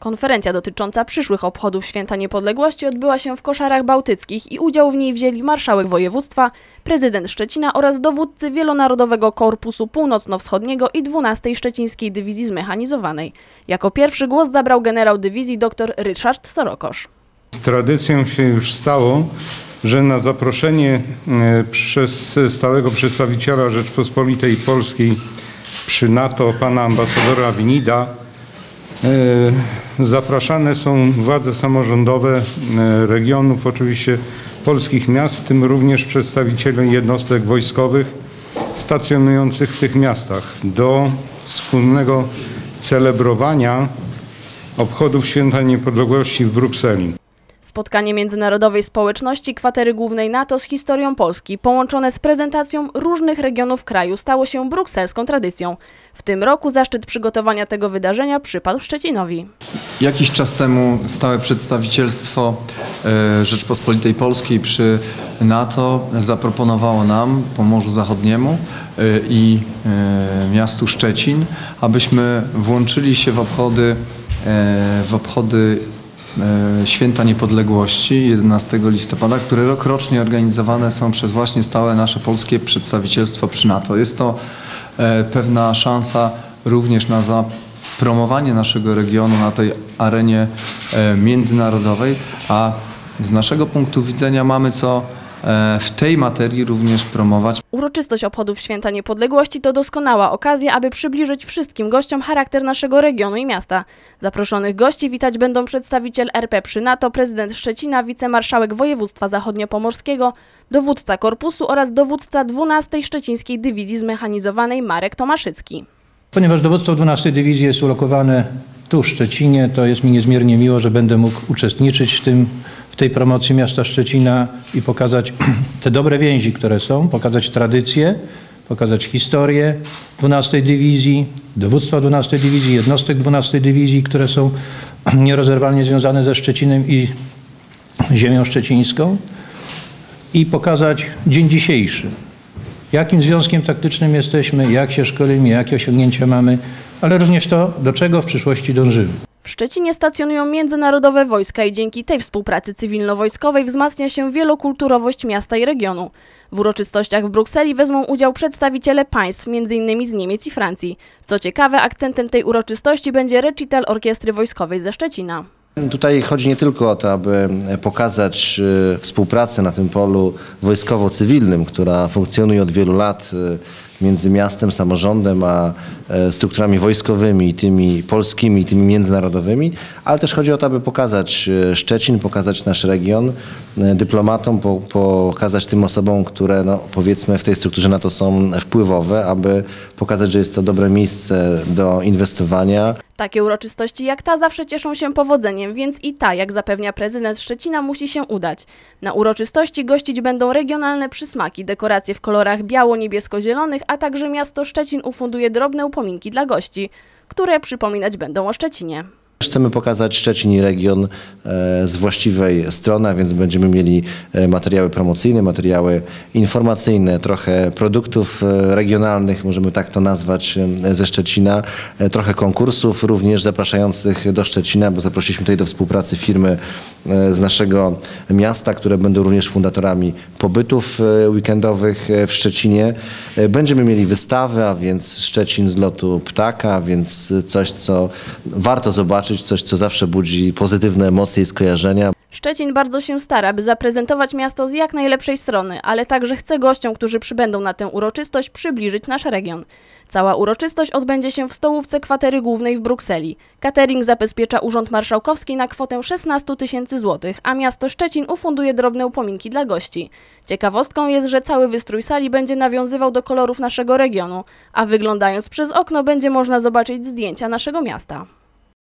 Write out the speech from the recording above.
Konferencja dotycząca przyszłych obchodów Święta Niepodległości odbyła się w Koszarach Bałtyckich i udział w niej wzięli marszałek województwa, prezydent Szczecina oraz dowódcy Wielonarodowego Korpusu Północno-Wschodniego i 12 Szczecińskiej Dywizji Zmechanizowanej. Jako pierwszy głos zabrał generał dywizji dr Ryszard Sorokosz. Tradycją się już stało, że na zaproszenie e, przez stałego przedstawiciela Rzeczpospolitej Polskiej przy NATO, pana ambasadora Winida, zapraszane są władze samorządowe e, regionów, oczywiście polskich miast, w tym również przedstawiciele jednostek wojskowych stacjonujących w tych miastach do wspólnego celebrowania obchodów Święta Niepodległości w Brukseli. Spotkanie międzynarodowej społeczności kwatery głównej NATO z historią Polski, połączone z prezentacją różnych regionów kraju, stało się brukselską tradycją. W tym roku zaszczyt przygotowania tego wydarzenia przypadł Szczecinowi. Jakiś czas temu stałe przedstawicielstwo e, Rzeczpospolitej Polskiej przy NATO zaproponowało nam, Pomorzu Zachodniemu e, i e, miastu Szczecin, abyśmy włączyli się w obchody, w obchody Święta Niepodległości 11 listopada, które rokrocznie organizowane są przez właśnie stałe nasze polskie przedstawicielstwo przy NATO. Jest to e, pewna szansa również na zapromowanie naszego regionu na tej arenie e, międzynarodowej, a z naszego punktu widzenia mamy co e, w tej materii również promować. Uroczystość obchodów Święta Niepodległości to doskonała okazja, aby przybliżyć wszystkim gościom charakter naszego regionu i miasta. Zaproszonych gości witać będą przedstawiciel RP przy NATO, prezydent Szczecina, wicemarszałek województwa zachodniopomorskiego, dowódca korpusu oraz dowódca 12 Szczecińskiej Dywizji Zmechanizowanej Marek Tomaszycki. Ponieważ dowództwo 12 Dywizji jest ulokowane tu w Szczecinie, to jest mi niezmiernie miło, że będę mógł uczestniczyć w, tym, tej promocji miasta Szczecina i pokazać te dobre więzi, które są, pokazać tradycje, pokazać historię 12 Dywizji, dowództwa 12 Dywizji, jednostek 12 Dywizji, które są nierozerwalnie związane ze Szczecinem i ziemią szczecińską i pokazać dzień dzisiejszy. Jakim związkiem taktycznym jesteśmy, jak się szkolimy, jakie osiągnięcia mamy, ale również to, do czego w przyszłości dążymy. W Szczecinie stacjonują międzynarodowe wojska i dzięki tej współpracy cywilno-wojskowej wzmacnia się wielokulturowość miasta i regionu. W uroczystościach w Brukseli wezmą udział przedstawiciele państw, m.in. z Niemiec i Francji. Co ciekawe, akcentem tej uroczystości będzie recital Orkiestry Wojskowej ze Szczecina. Tutaj chodzi nie tylko o to, aby pokazać e, współpracę na tym polu wojskowo-cywilnym, która funkcjonuje od wielu lat e, między miastem, samorządem, a e, strukturami wojskowymi, tymi polskimi, tymi międzynarodowymi, ale też chodzi o to, aby pokazać e, Szczecin, pokazać nasz region e, dyplomatom, po, pokazać tym osobom, które no, powiedzmy w tej strukturze NATO są wpływowe, aby pokazać, że jest to dobre miejsce do inwestowania, Takie uroczystości jak ta zawsze cieszą się powodzeniem, więc i ta, jak zapewnia prezydent Szczecina, musi się udać. Na uroczystości gościć będą regionalne przysmaki, dekoracje w kolorach biało-niebiesko-zielonych, a także miasto Szczecin ufunduje drobne upominki dla gości, które przypominać będą o Szczecinie. Chcemy pokazać Szczecin i region e, z właściwej strony, a więc będziemy mieli e, materiały promocyjne, materiały informacyjne, trochę produktów e, regionalnych, możemy tak to nazwać, ze Szczecina, trochę konkursów również zapraszających do Szczecina, bo zaprosiliśmy tutaj do współpracy firmy z naszego miasta, które będą również fundatorami pobytów weekendowych w Szczecinie. Będziemy mieli wystawę, a więc Szczecin z lotu ptaka, a więc coś, co warto zobaczyć, coś, co zawsze budzi pozytywne emocje i skojarzenia. Szczecin bardzo się stara, by zaprezentować miasto z jak najlepszej strony, ale także chce gościom, którzy przybędą na tę uroczystość, przybliżyć nasz region. Cała uroczystość odbędzie się w stołówce kwatery głównej w Brukseli. Catering zabezpiecza Urząd Marszałkowski na kwotę 16 tysięcy złotych, a miasto Szczecin ufunduje drobne upominki dla gości. Ciekawostką jest, że cały wystrój sali będzie nawiązywał do kolorów naszego regionu, a wyglądając przez okno będzie można zobaczyć zdjęcia naszego miasta.